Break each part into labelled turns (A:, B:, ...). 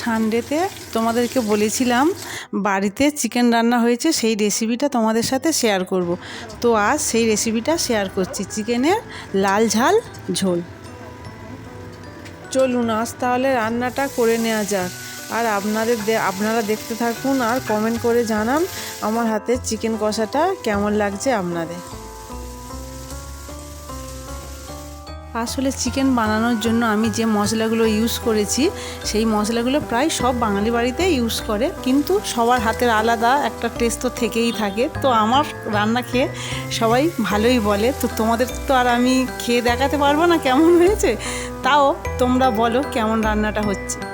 A: সানডেতে তোমাদেরকে বলেছিলাম, বাড়িতে চিকেন রান্না হয়েছে, সেই রেসিপিটা তোমাদের সাথে শেয়ার করব। তো আজ সেই রেসিপিটা শেয়ার করছি, চিকেনের লাল ঝাল ঝোল। চলুন, আজ তাহলে রান্নাটা করে নেওয়া যাক। আর আপনাদের আপনারা দেখতে থাকুন আর কমেন্ট করে জানান, আমার হাতের চিকেন কষাটা কেমন লাগছে আপনাদের। আসলে চিকেন বানানোর জন্য আমি যে মশলাগুলো ইউজ করেছি, সেই মশলাগুলো প্রায় সব বাঙালি বাড়িতে ইউজ করে। কিন্তু সবার হাতের আলাদা একটা টেস্ট তো থেকেই থাকে। তো আমার রান্না খেয়ে সবাই ভালোই বলে। তো তোমাদের তো আর আমি খেয়ে দেখাতে পারব না কেমন হয়েছে? তাও তোমরা বলো কেমন রান্নাটা হচ্ছে।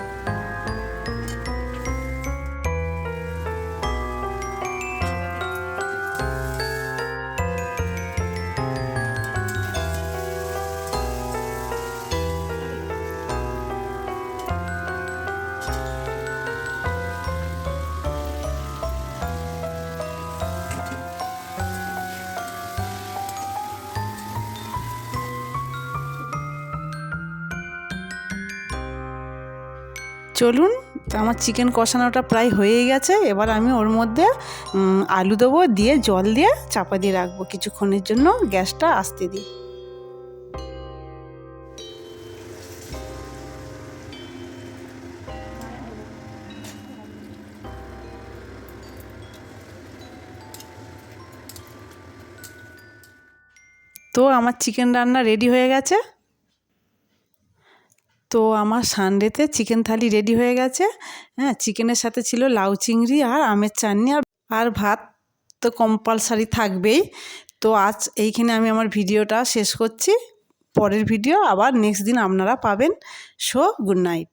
A: চলুন, আমার চিকেন কষানোটা প্রায় হয়েই গেছে। এবার আমি ওর মধ্যে আলু দেবো, দিয়ে জল দিয়ে চাপা দিয়ে রাখব কিছুক্ষণের জন্য। গ্যাসটা আসতে দিই। তো আমার চিকেন রান্না রেডি হয়ে গেছে। তো আমার সানডেতে চিকেন থালি রেডি হয়ে গেছে। হ্যাঁ চিকেনের সাথে ছিল লাউ চিংড়ি আর আমের চাটনি আর আর ভাত তো কম্পালসারি থাকবেই। তো আজ এইখানে আমি আমার ভিডিওটা শেষ করছি। পরের ভিডিও আবার নেক্সট দিন আপনারা পাবেন। So good night